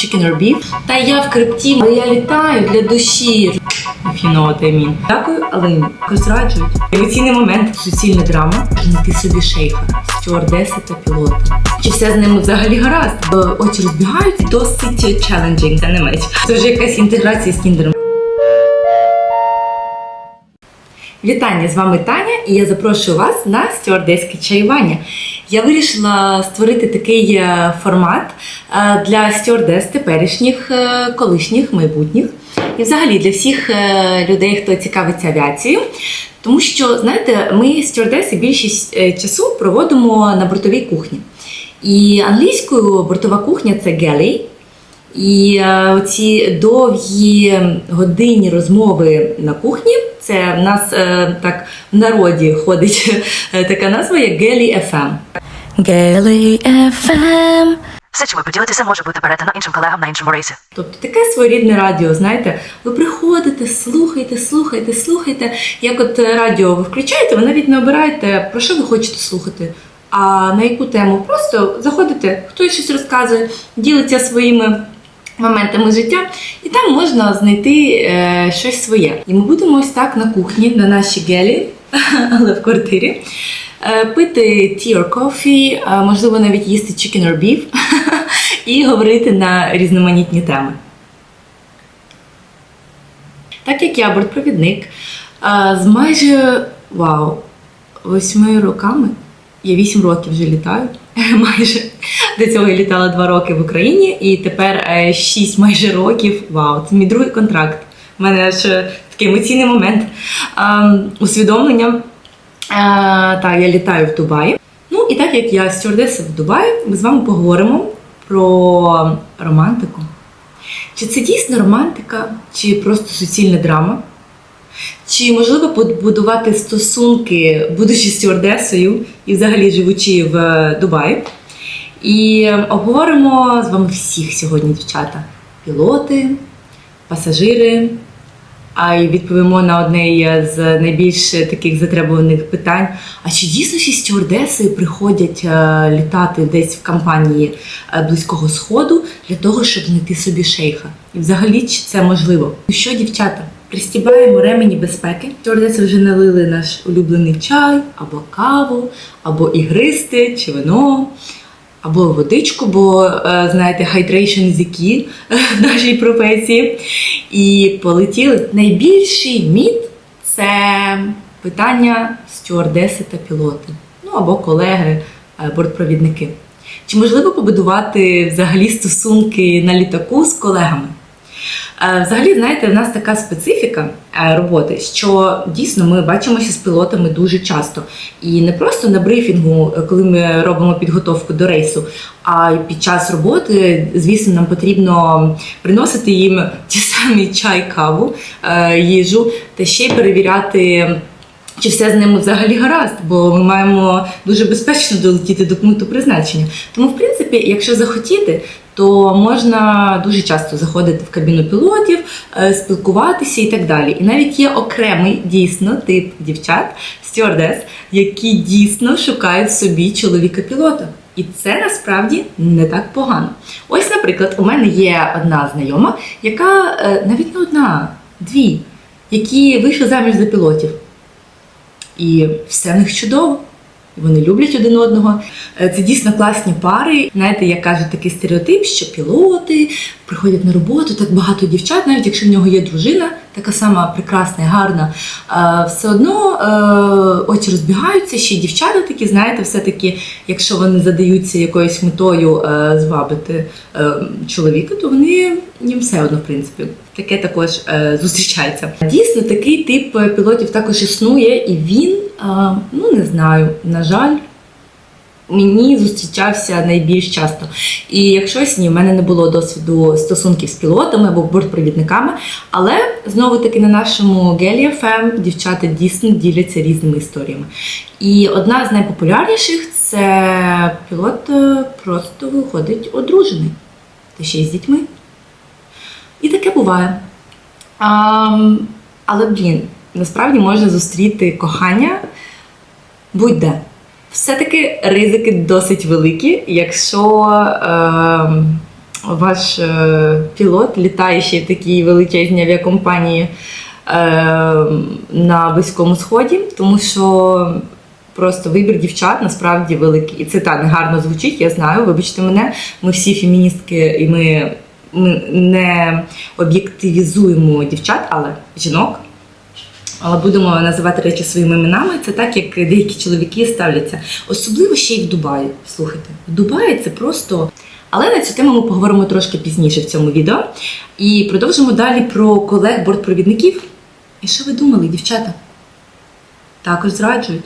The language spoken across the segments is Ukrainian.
chicken or beef. Та я в крипті, але я літаю для душі. If you know what I mean. Дякую, але якось раджують. Емоційний момент, суцільна драма. Знайти собі шейха, стюардеси та пілота. Чи все з ними взагалі гаразд? Очі розбігаються, досить челенджинг, це не меч. Це вже якась інтеграція з кіндером. Вітання, з вами Таня, і я запрошую вас на стюардеське чаювання. Я вирішила створити такий е, формат е, для стюардес теперішніх, е, колишніх, майбутніх, і взагалі для всіх людей, хто цікавиться авіацією. Тому що, знаєте, ми стюардеси більшість часу проводимо на бортовій кухні. І англійською бортова кухня це galley, і ці довгі годинні розмови на кухні, це в нас е, так в народі ходить е, така назва, як Гелі FM. Гелі FM. Все, чим ви поділитеся, може бути передано іншим колегам на іншому рейсі. Тобто таке своєрідне радіо, знаєте, ви приходите, слухайте, слухайте, слухайте. Як от радіо ви включаєте, ви навіть не обираєте, про що ви хочете слухати, а на яку тему. Просто заходите, хтось щось розказує, ділиться своїми моментами життя, і там можна знайти е, щось своє. І ми будемо ось так на кухні, на нашій гелі, але в квартирі. е, Пити tea or coffee, е, можливо, навіть їсти chicken or beef і говорити на різноманітні теми. Так як я бортпровідник е, з майже вау, восьми роками, я вісім років вже літаю. Майже до цього я літала два роки в Україні, і тепер е, шість майже років. Вау, це мій другий контракт. У мене аж е, такий емоційний момент е, усвідомлення. Е, так, я літаю в Дубаї. Ну і так як я стюардеса в Дубаї, ми з вами поговоримо про романтику. Чи це дійсно романтика, чи просто суцільна драма? Чи можливо побудувати стосунки, будучи стюардесою і взагалі живучи в Дубаї? І обговоримо з вами всіх сьогодні, дівчата: пілоти, пасажири. А й відповімо на одне з найбільш таких затребуваних питань: а чи дійсно всі стюардеси приходять е, літати десь в компанії е, Близького Сходу для того, щоб знайти собі шейха? І взагалі чи це можливо? Ну що, дівчата, пристібаємо ремені безпеки. Стюардеси вже налили наш улюблений чай, або каву, або ігристи, чи вино. Або водичку, бо е, знаєте, hydration key в нашій професії. І полетіли. Найбільший міт це питання стюардеси та пілоти, ну або колеги, е, бортпровідники. Чи можливо побудувати взагалі стосунки на літаку з колегами? Е, Взагалі, знаєте, в нас така специфіка е, роботи, що дійсно ми бачимося з пілотами дуже часто. І не просто на брифінгу, е, коли ми робимо підготовку до рейсу, а й під час роботи, звісно, нам потрібно приносити їм ті самі чай, каву, їжу, та ще й перевіряти. Чи все з ними взагалі гаразд, бо ми маємо дуже безпечно долетіти до пункту призначення. Тому, в принципі, якщо захотіти, то можна дуже часто заходити в кабіну пілотів, е, спілкуватися і так далі. І навіть є окремий дійсно тип дівчат, стюардес, які дійсно шукають собі чоловіка-пілота. І це насправді не так погано. Ось, наприклад, у мене є одна знайома, яка е, навіть не одна, дві, які вийшли заміж за пілотів. І все в них чудово. Вони люблять один одного. Е, Це дійсно класні пари. Знаєте, як кажуть такий стереотип, що пілоти приходять на роботу, так багато дівчат, навіть якщо в нього є дружина, така сама прекрасна і гарна, е, все одно е, очі розбігаються. Ще й дівчата такі, знаєте, все-таки, якщо вони задаються якоюсь метою звабити чоловіка, то вони їм все одно, в принципі. Таке також зустрічається. Дійсно, такий тип пілотів також існує, і він, ну не знаю, на жаль, мені зустрічався найбільш часто. І якщо ні, в мене не було досвіду стосунків з пілотами або бортпровідниками, але знову таки на нашому Гелі FM дівчата дійсно діляться різними історіями. І одна з найпопулярніших це пілот е, просто виходить одружений, та ще й з дітьми. І таке буває. А, але, блін, насправді можна зустріти кохання будь-де. Все-таки ризики досить великі, якщо е, ваш е, пілот літає ще в такій величезній авіакомпанії е, на Близькому Сході, тому що просто вибір дівчат насправді великий. І це так негарно звучить, я знаю. Вибачте мене, ми всі феміністки, і ми, ми не об'єктивізуємо дівчат, але жінок. Будемо називати речі своїми іменами. Це так, як деякі чоловіки ставляться. Особливо ще й в Дубаї. Слухайте, в Дубаї це просто. Але на цю тему ми поговоримо трошки пізніше в цьому відео. І продовжимо далі про колег бортпровідників. І що ви думали, дівчата? Також зраджують.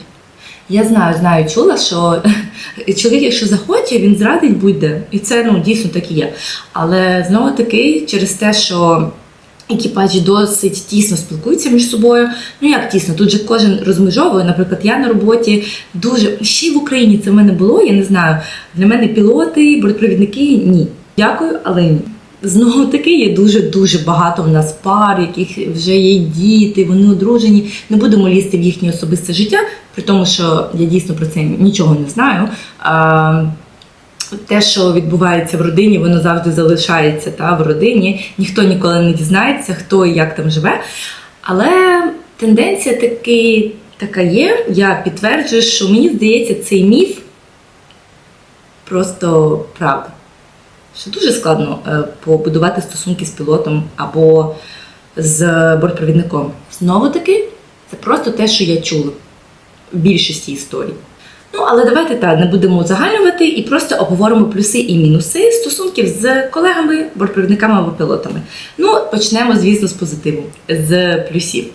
Я знаю, знаю, чула, що чоловік, якщо захоче, він зрадить будь-де. І це ну, дійсно так і є. Але знову таки, через те, що екіпажі досить тісно спілкуються між собою. Ну як тісно? Тут же кожен розмежовує. Наприклад, я на роботі дуже ще в Україні це в мене було. Я не знаю. Для мене пілоти, бортпровідники ні. Дякую, але ні. Знову таки є дуже дуже багато в нас пар, яких вже є діти, вони одружені. Не будемо лізти в їхнє особисте життя, при тому, що я дійсно про це нічого не знаю. Те, що відбувається в родині, воно завжди залишається та, в родині. Ніхто ніколи не дізнається, хто і як там живе. Але тенденція таки, така є. Я підтверджую, що мені здається, цей міф просто правда. Що дуже складно е, побудувати стосунки з пілотом або з бортпровідником. Знову таки, це просто те, що я чула в більшості історій. Ну, але давайте так, не будемо узагальнювати і просто обговоримо плюси і мінуси стосунків з колегами, бортпровідниками або пілотами. Ну, почнемо, звісно, з позитиву, з плюсів.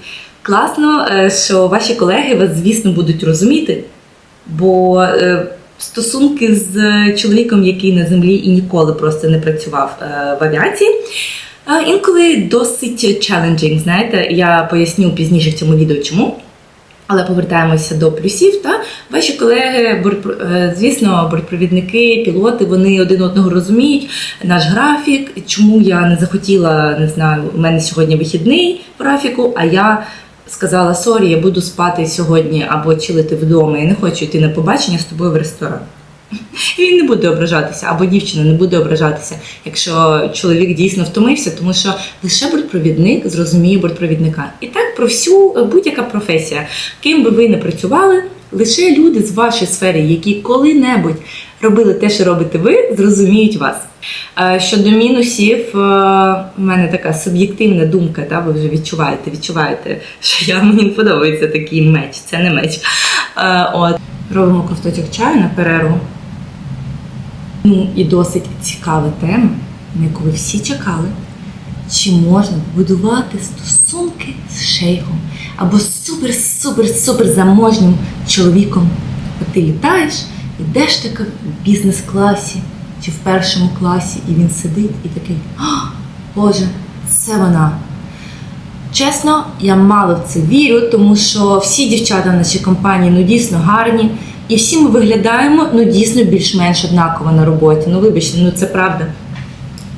Класно, е, що ваші колеги вас, звісно, будуть розуміти, бо е, стосунки з чоловіком, який на землі і ніколи просто не працював е, в авіації. Інколи досить challenging, знаєте, я поясню пізніше в цьому відео чому. Але повертаємося до плюсів. Та ваші колеги, е, звісно, бортпровідники, пілоти, вони один одного розуміють. Наш графік, чому я не захотіла, не знаю, у мене сьогодні вихідний в графіку, а я сказала: сорі, я буду спати сьогодні або чилити вдома. Я не хочу йти на побачення з тобою в ресторан. І він не буде ображатися, або дівчина не буде ображатися, якщо чоловік дійсно втомився, тому що лише бортпровідник зрозуміє бортпровідника. І так про всю е, будь-яка професія, ким би ви не працювали, лише люди з вашої сфери, які коли-небудь робили те, що робите ви, зрозуміють вас. Е, Щодо мінусів, е, в мене така суб'єктивна думка, та, ви вже відчуваєте, відчуваєте, що я, мені подобається такий меч, це не меч. Е, От. Робимо ковточок чаю на перерву. Ну і досить цікава тема, на яку ви всі чекали. Чи можна побудувати стосунки з шейхом або супер-супер-супер заможнім чоловіком? От ти літаєш, ідеш таки в бізнес-класі чи в першому класі, і він сидить і такий: О, Боже, це вона. Чесно, я мало в це вірю, тому що всі дівчата в нашій компанії ну дійсно гарні, і всі ми виглядаємо ну дійсно більш-менш однаково на роботі. Ну вибачте, ну це правда.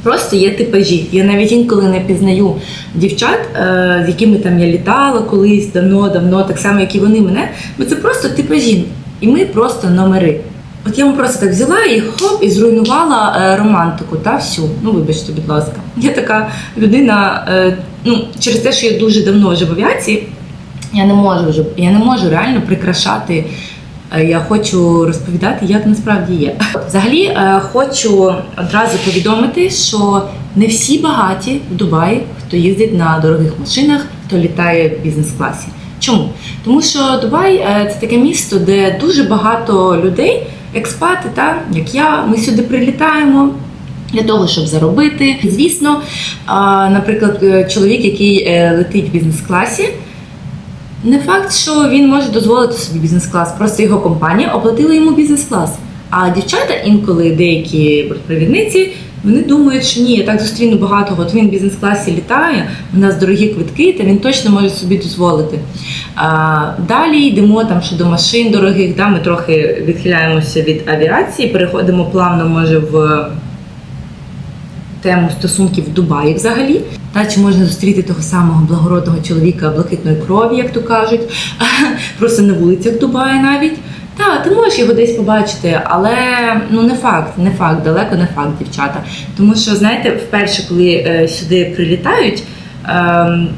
Просто є типажі. Я навіть інколи не пізнаю дівчат, е, з якими там я літала колись давно-давно, так само, як і вони мене. Бо це просто типажі. І ми просто номери. От я вам просто так взяла і хоп, і зруйнувала е, романтику та всю. Ну, вибачте, будь ласка. Я така людина, е, ну, через те, що я дуже давно вже в авіації, я не можу вже, я не можу реально прикрашати. Е, Я хочу розповідати, як насправді є. Взагалі, е, хочу одразу повідомити, що не всі багаті в Дубаї, хто їздить на дорогих машинах, хто літає в бізнес-класі. Чому? Тому що Дубай е, це таке місто, де дуже багато людей, експати, та як я, ми сюди прилітаємо. Для того, щоб заробити. Звісно, наприклад, чоловік, який летить в бізнес-класі, не факт, що він може дозволити собі бізнес-клас, просто його компанія оплатила йому бізнес-клас. А дівчата інколи деякі бортпровідниці, вони думають, що ні, я так зустріну багато, от він в бізнес-класі літає, у нас дорогі квитки, та він точно може собі дозволити. А, далі йдемо там щодо машин дорогих, да, ми трохи відхиляємося від авіації, переходимо плавно, може, в тему стосунків в Дубаї взагалі. Та чи можна зустріти того самого благородного чоловіка блакитної крові, як то кажуть, просто на вулицях Дубая навіть. Так, ти можеш його десь побачити, але ну не факт, не факт, далеко не факт, дівчата. Тому що, знаєте, вперше, коли е, сюди прилітають, ем,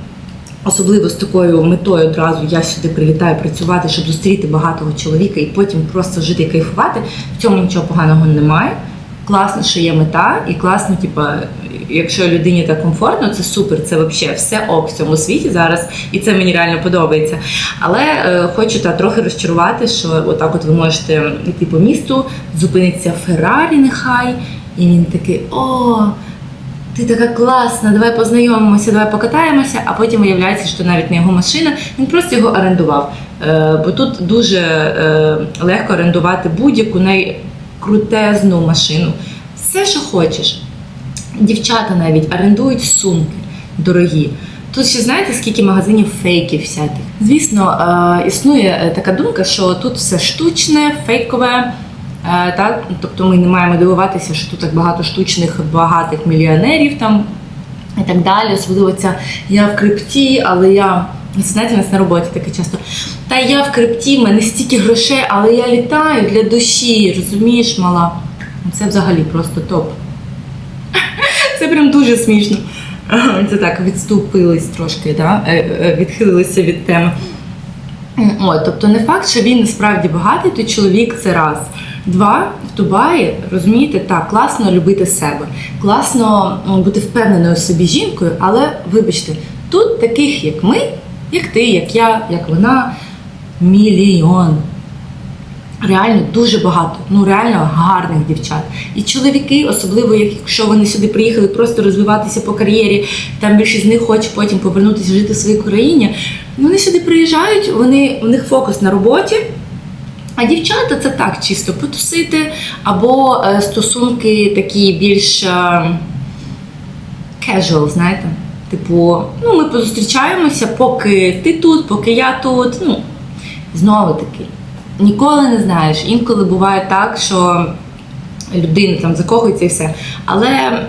особливо з такою метою одразу я сюди прилітаю працювати, щоб зустріти багатого чоловіка і потім просто жити і кайфувати. В цьому нічого поганого немає. Класно, що є мета, і класно, типа, якщо людині так комфортно, це супер, це взагалі все ок в цьому світі зараз, і це мені реально подобається. Але е, хочу та трохи розчарувати, що отак от ви можете йти по місту, зупиниться Феррарі, нехай, і він такий о. Ти така класна, давай познайомимося, давай покатаємося, а потім виявляється, що навіть не його машина, він просто його орендував. Е, бо тут дуже е, легко орендувати будь-яку найкрутезну машину. Все, що хочеш. Дівчата навіть орендують сумки дорогі. Тут ще знаєте, скільки магазинів фейків всяких. Звісно, е, існує е, така думка, що тут все штучне, фейкове. Е, так? Тобто ми не маємо дивуватися, що тут так багато штучних багатих мільйонерів там і так далі. Особливо ця я в крипті, але я. Знаєте, у нас на роботі таке часто. Та я в крипті, в мене стільки грошей, але я літаю для душі, розумієш, мала? Це взагалі просто топ. Це прям дуже смішно. Це так, відступились трошки, да? е, е, відхилилися від теми. От, тобто не факт, що він насправді багатий, то чоловік це раз. Два, в Дубаї, розумієте, так, класно любити себе, класно бути впевненою в собі жінкою, але вибачте, тут таких, як ми, як ти, як я, як вона, мільйон. Реально дуже багато, ну реально гарних дівчат. І чоловіки, особливо якщо вони сюди приїхали просто розвиватися по кар'єрі, там більшість з них хоче потім повернутися жити в своїй країні. Вони сюди приїжджають, вони, у них фокус на роботі. А дівчата це так чисто потусити, або е, стосунки такі більш е, casual, знаєте. Типу, ну ми позустрічаємося, поки ти тут, поки я тут. Ну, знову таки, ніколи не знаєш. Інколи буває так, що людина там закохується і все. Але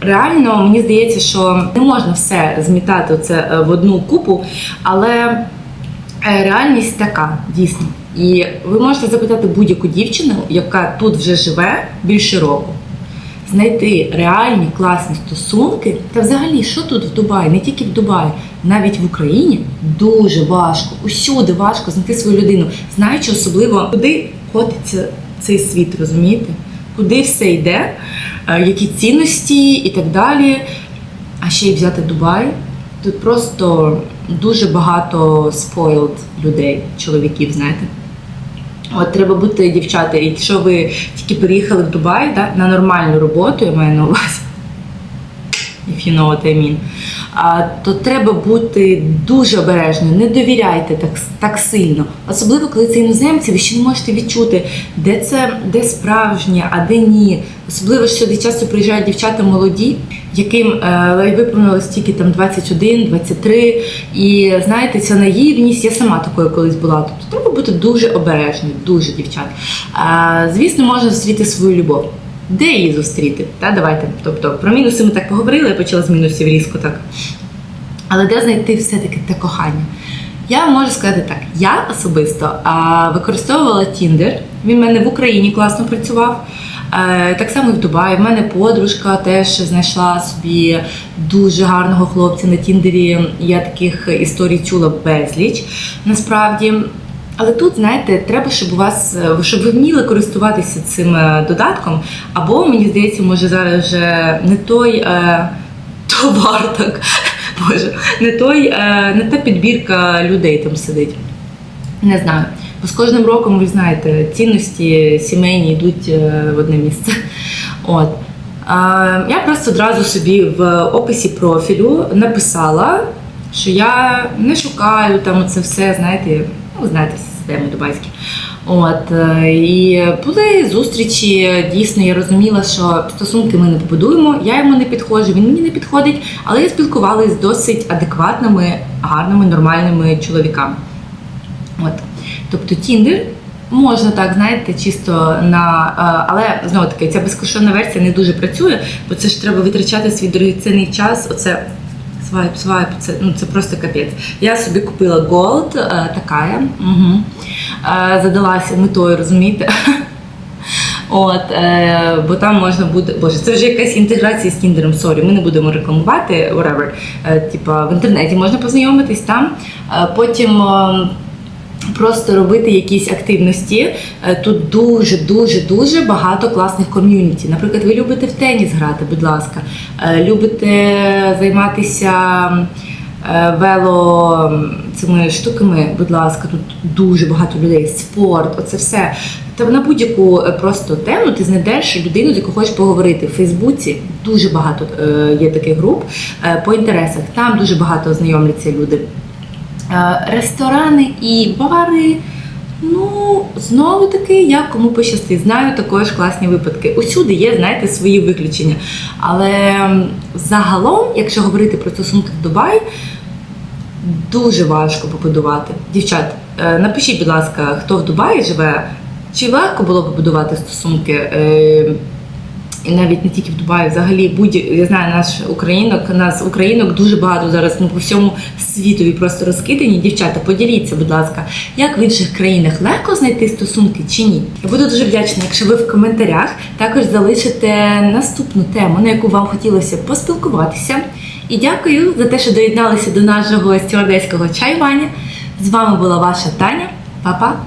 реально мені здається, що не можна все змітати це е, в одну купу, але е, реальність така, дійсно. І ви можете запитати будь-яку дівчину, яка тут вже живе більше року. Знайти реальні класні стосунки, та взагалі, що тут в Дубаї, не тільки в Дубаї, навіть в Україні дуже важко, усюди важко знайти свою людину, знаючи особливо, куди котиться цей світ, розумієте? Куди все йде, е, які цінності і так далі. А ще й взяти Дубай. Тут просто дуже багато spoiled людей, чоловіків, знаєте. От треба бути дівчата, якщо ви тільки переїхали в Дубай да, на нормальну роботу, я маю на увазі, if you know what I mean, то треба бути дуже обережною, не довіряйте так, так сильно. Особливо, коли це іноземці, ви ще не можете відчути, де це де справжнє, а де ні. Особливо, що сюди часто приїжджають дівчата молоді, яким е, виповнилось тільки там 21, 23. І знаєте, ця наївність, я сама такою колись була. Тобто треба бути дуже обережною, дуже дівчат. Е, звісно, можна зустріти свою любов. Де її зустріти? Та давайте. Тобто про мінуси ми так поговорили, я почала з мінусів різко так. Але де знайти все-таки те кохання? Я можу сказати так: я особисто а, використовувала Tinder. Він в мене в Україні класно працював. Е, так само і в Дубаї. В мене подружка теж знайшла собі дуже гарного хлопця на Тіндері. Я таких історій чула безліч насправді. Але тут, знаєте, треба, щоб у вас, е, щоб ви вміли користуватися цим е, додатком, або мені здається, може зараз вже не той е, товар, так боже, не той, е, не та підбірка людей там сидить. Не знаю. Бо з кожним роком, ви знаєте, цінності сімейні йдуть е, в одне місце. От. Я просто одразу собі в описі профілю написала, що я не шукаю там це все, знаєте, ви знаєте, системи дубайські. От е, і були зустрічі. Дійсно, я розуміла, що стосунки ми не побудуємо. Я йому не підходжу, він мені не підходить, але я спілкувалася з досить адекватними, гарними, нормальними чоловіками. От. Тобто Тіндер можна так, знаєте, чисто на. е, Але знову таки, ця безкоштовна версія не дуже працює, бо це ж треба витрачати свій дорогоцінний час. Оце свайп, свайп, це, ну, це просто капець. Я собі купила Gold, е, така. Угу. е, задалася метою, розумієте? От, е, бо там можна буде. Боже, це вже якась інтеграція з Тіндером, сорі, ми не будемо рекламувати, whatever. Е, типа в інтернеті можна познайомитись там. Е, потім. е, Просто робити якісь активності. Е, Тут дуже, дуже, дуже багато класних ком'юніті. Наприклад, ви любите в теніс грати, будь ласка, Е, любите займатися е, вело цими штуками, будь ласка, тут дуже багато людей, спорт, оце все. Та на будь-яку просто тему ти знайдеш людину, з якою хочеш поговорити. В Фейсбуці дуже багато є таких груп по інтересах. Там дуже багато знайомляться люди. Е, Ресторани і бари. Ну, знову таки, як кому пощастить. Знаю також класні випадки. Усюди є, знаєте, свої виключення. Але загалом, якщо говорити про стосунки в Дубаї, дуже важко побудувати. Дівчат, е, напишіть, будь ласка, хто в Дубаї живе, чи легко було побудувати стосунки? І навіть не тільки в Дубаї, взагалі будь я знаю наш українок, нас українок дуже багато зараз ну, по всьому світові просто розкидані. Дівчата, поділіться, будь ласка, як в інших країнах легко знайти стосунки чи ні? Я буду дуже вдячна, якщо ви в коментарях також залишите наступну тему, на яку вам хотілося поспілкуватися. І дякую за те, що доєдналися до нашого стюардеського чаювання. З вами була ваша Таня. Па-па!